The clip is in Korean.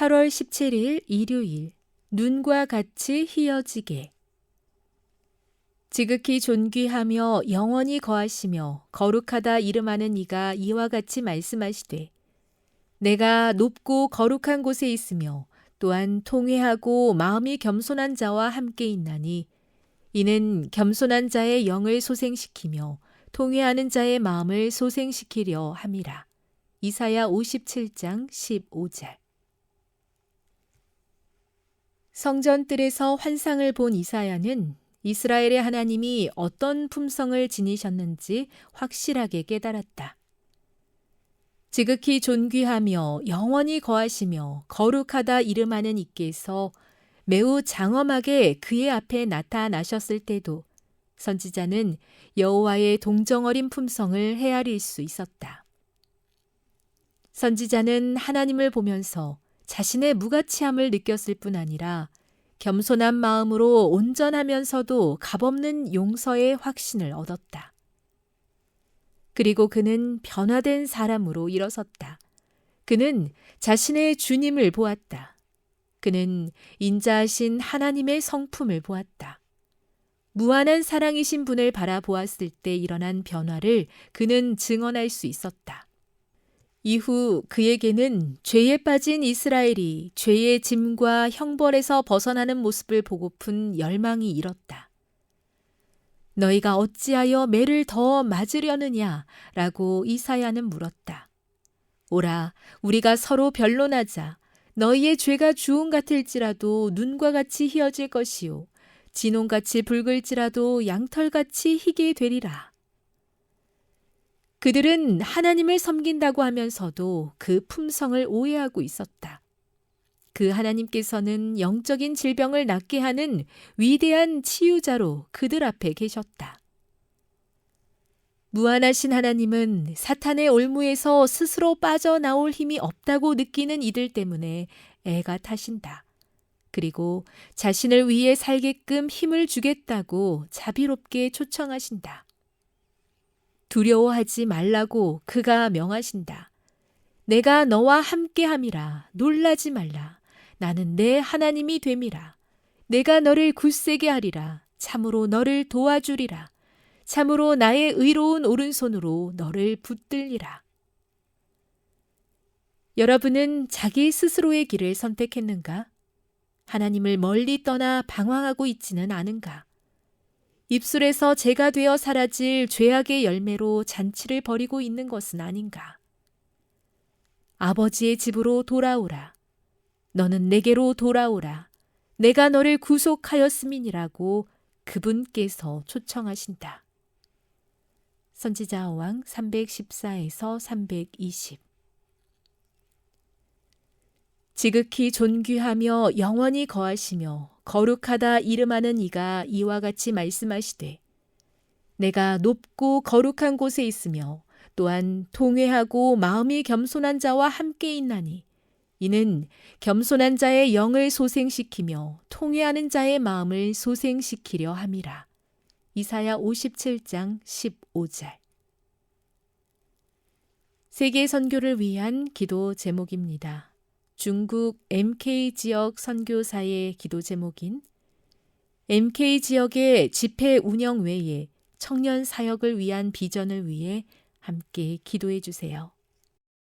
8월 17일 일요일 눈과 같이 희어지게 지극히 존귀하며 영원히 거하시며 거룩하다 이름하는 이가 이와 같이 말씀하시되 내가 높고 거룩한 곳에 있으며 또한 통회하고 마음이 겸손한 자와 함께 있나니 이는 겸손한 자의 영을 소생시키며 통회하는 자의 마음을 소생시키려 함이라. 이사야 57장 15절 성전 뜰에서 환상을 본 이사야는 이스라엘의 하나님이 어떤 품성을 지니셨는지 확실하게 깨달았다. 지극히 존귀하며 영원히 거하시며 거룩하다 이름하는 이께서 매우 장엄하게 그의 앞에 나타나셨을 때도 선지자는 여호와의 동정어린 품성을 헤아릴 수 있었다. 선지자는 하나님을 보면서 자신의 무가치함을 느꼈을 뿐 아니라 겸손한 마음으로 온전하면서도 값없는 용서의 확신을 얻었다. 그리고 그는 변화된 사람으로 일어섰다. 그는 자신의 주님을 보았다. 그는 인자하신 하나님의 성품을 보았다. 무한한 사랑이신 분을 바라보았을 때 일어난 변화를 그는 증언할 수 있었다. 이후 그에게는 죄에 빠진 이스라엘이 죄의 짐과 형벌에서 벗어나는 모습을 보고픈 열망이 일었다. 너희가 어찌하여 매를 더 맞으려느냐? 라고 이사야는 물었다. 오라, 우리가 서로 변론하자. 너희의 죄가 주홍 같을지라도 눈과 같이 희어질 것이요. 진홍같이 붉을지라도 양털같이 희게 되리라. 그들은 하나님을 섬긴다고 하면서도 그 품성을 오해하고 있었다. 그 하나님께서는 영적인 질병을 낫게 하는 위대한 치유자로 그들 앞에 계셨다. 무한하신 하나님은 사탄의 올무에서 스스로 빠져나올 힘이 없다고 느끼는 이들 때문에 애가 타신다. 그리고 자신을 위해 살게끔 힘을 주겠다고 자비롭게 초청하신다. 두려워하지 말라고 그가 명하신다. 내가 너와 함께 함이라 놀라지 말라. 나는 내 하나님이 됨이라. 내가 너를 굳세게 하리라. 참으로 너를 도와주리라. 참으로 나의 의로운 오른손으로 너를 붙들리라. 여러분은 자기 스스로의 길을 선택했는가? 하나님을 멀리 떠나 방황하고 있지는 않은가? 입술에서 죄가 되어 사라질 죄악의 열매로 잔치를 벌이고 있는 것은 아닌가? 아버지의 집으로 돌아오라. 너는 내게로 돌아오라. 내가 너를 구속하였음이니라고 그분께서 초청하신다. 선지자 왕 314에서 320 지극히 존귀하며 영원히 거하시며 거룩하다 이름하는 이가 이와 같이 말씀하시되 내가 높고 거룩한 곳에 있으며 또한 통회하고 마음이 겸손한 자와 함께 있나니 이는 겸손한 자의 영을 소생시키며 통회하는 자의 마음을 소생시키려 함이라. 이사야 57장 15절 세계 선교를 위한 기도 제목입니다. 중국 MK 지역 선교사의 기도 제목인 MK 지역의 집회 운영 외에 청년 사역을 위한 비전을 위해 함께 기도해 주세요.